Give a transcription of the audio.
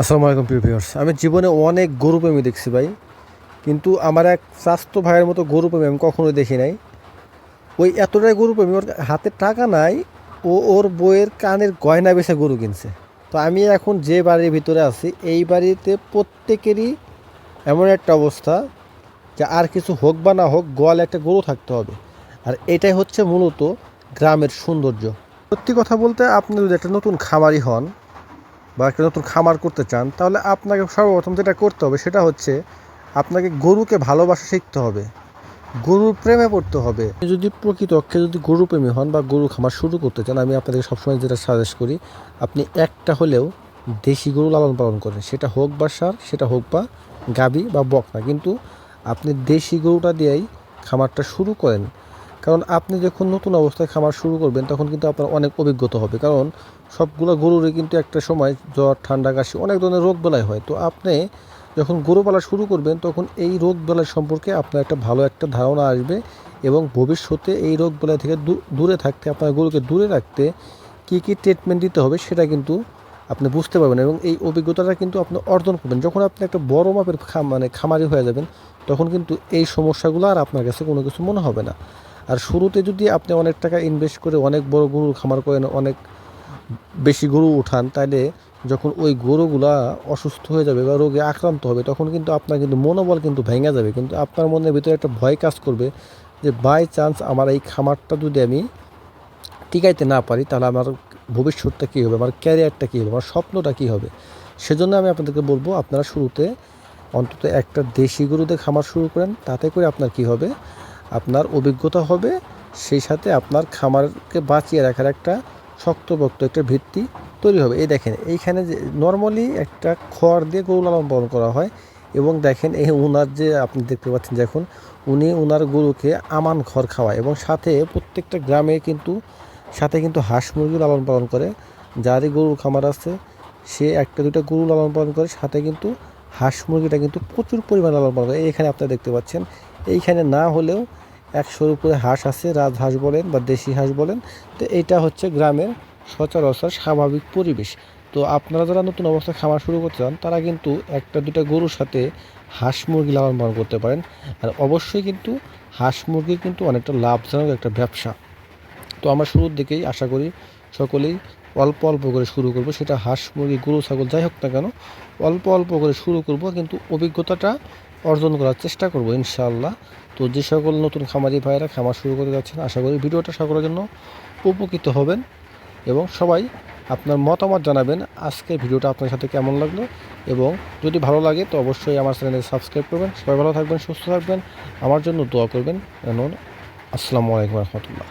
আসসালামু আলাইকুম, প্রিয় ভিউয়ার্স আমি জীবনে অনেক গরু প্রেমী দেখছি ভাই, কিন্তু আমার এক স্বাস্থ্য ভাইয়ের মতো গরু প্রেমী আমি কখনোই দেখি নাই। ওই এতটাই গরু প্রেমী, ওর হাতে টাকা নাই, ও ওর বইয়ের কানের গয়না বেছে গরু কিনছে। তো আমি এখন যে বাড়ির ভিতরে আছি, এই বাড়িতে প্রত্যেকেরই এমন একটা অবস্থা যে আর কিছু হোক বা না হোক, গোয়ালে একটা গরু থাকতে হবে। আর এটাই হচ্ছে মূলত গ্রামের সৌন্দর্য। সত্যি কথা বলতে আপনি যদি একটা নতুন খামারি হন বা একটা নতুন খামার করতে চান, তাহলে আপনাকে সর্বপ্রথম যেটা করতে হবে সেটা হচ্ছে আপনাকে গরুকে ভালোবাসা শিখতে হবে। গরুর প্রেমে পড়তে হবে। যদি প্রকৃত অক্ষে যদি গরু প্রেমী হন বা গরু খামার শুরু করতে চান, আমি আপনাদের সবসময় যেটা সাজেস্ট করি, আপনি একটা হলেও দেশি গরু লালন পালন করেন। সেটা হোক বা সার, সেটা হোক বা গাবি বা বকনা। কিন্তু আপনি দেশি গরুটা দিয়েই খামারটা শুরু করেন। কারণ আপনি যখন নতুন অবস্থায় খামার শুরু করবেন, তখন কিন্তু আপনার অনেক অভিজ্ঞতা হবে। কারণ সবগুলো গরুরই কিন্তু একটা সময় জ্বর, ঠান্ডা, কাশি অনেক ধরনের রোগ বেলায় হয়। তো আপনি যখন গরু পালা শুরু করবেন, তখন এই রোগ বেলায় সম্পর্কে আপনার একটা ভালো একটা ধারণা আসবে এবং ভবিষ্যতে এই রোগ বেলায় থেকে দূরে থাকতে, আপনার গরুকে দূরে রাখতে কী কী ট্রিটমেন্ট দিতে হবে সেটা কিন্তু আপনি বুঝতে পারবেন এবং এই অভিজ্ঞতাটা কিন্তু আপনি অর্জন করবেন। যখন আপনি একটা বড় মাপের মানে খামারি হয়ে যাবেন, তখন কিন্তু এই সমস্যাগুলো আর আপনার কাছে কোনো কিছু মনে হবে না। আর শুরুতে যদি আপনি অনেক টাকা ইনভেস্ট করে অনেক বড় গরুর খামার করেন, অনেক বেশি গরু উঠান তাহলে যখন ওই গরুগুলা অসুস্থ হয়ে যাবে বা রোগে আক্রান্ত হবে, তখন কিন্তু আপনার কিন্তু মনোবল কিন্তু ভেঙে যাবে। কিন্তু আপনার মনের ভিতরে একটা ভয় কাজ করবে যে, বাই চান্স আমার এই খামারটা যদি আমি টিকাইতে না পারি, তাহলে আমার ভবিষ্যৎটা কী হবে? আমার ক্যারিয়ারটা কী হবে? আমার স্বপ্নটা কী হবে? সেজন্য আমি আপনাদেরকে বলব, আপনারা শুরুতে অন্তত একটা দেশি গরুদের খামার শুরু করেন, তাতে করে আপনার কি হবে? আপনার অভিজ্ঞতা হবে, সেই সাথে আপনার খামারকে বাঁচিয়ে রাখার একটা শক্তপোক্ত একটা ভিত্তি তৈরি হবে। এই দেখেন, এইখানে যে নর্মালি একটা খড় দিয়ে গরু লালন পালন করা হয় এবং দেখেন এই উনার যে আপনি দেখতে পাচ্ছেন যে এখন উনি উনার গরুকে আমান খড় খাওয়ায় এবং সাথে প্রত্যেকটা গ্রামে কিন্তু, সাথে কিন্তু হাঁস মুরগি লালন পালন করে। যারই গরুর খামার আছে, সে একটা দুটো গরু লালন পালন করে, সাথে কিন্তু হাঁস মুরগিটা কিন্তু প্রচুর পরিমাণে লালন পালন করে। এইখানে আপনারা দেখতে পাচ্ছেন, এইখানে না হলেও একশোর উপরে হাঁস আছে রাজহাঁস বলেন বা দেশি হাঁস বলেন, তো এইটা হচ্ছে গ্রামের সচরাচর স্বাভাবিক পরিবেশ। তো আপনারা যারা নতুন অবস্থায় খামার শুরু করতে চান, তারা কিন্তু একটা দুটা গরুর সাথে হাঁস মুরগি লালন পালন করতে পারেন। আর অবশ্যই কিন্তু হাঁস মুরগি কিন্তু অনেকটা লাভজনক একটা ব্যবসা। তো আমরা শুরুর দিকেই আশা করি সকলেই অল্প অল্প করে শুরু করব। সেটা হাঁস মুরগি, গরু, ছাগল যাই হোক না কেন, অল্প অল্প করে শুরু করব। কিন্তু অভিজ্ঞতাটা অর্জন করার চেষ্টা করব, ইনশাআল্লাহ। তো যে সকল নতুন খামারি ভাইয়েরা খামার শুরু করতে যাচ্ছেন, আশা করি ভিডিওটা সকলের জন্য উপকৃত হবেন এবং সবাই আপনার মতামত জানাবেন আজকের ভিডিওটা আপনার সাথে কেমন লাগল এবং যদি ভালো লাগে তো অবশ্যই আমার চ্যানেলে সাবস্ক্রাইব করবেন। সবাই ভালো থাকবেন, সুস্থ থাকবেন। আমার জন্য দোয়া করবেন। আসসালামু আলাইকুম রহমতুল্লাহ।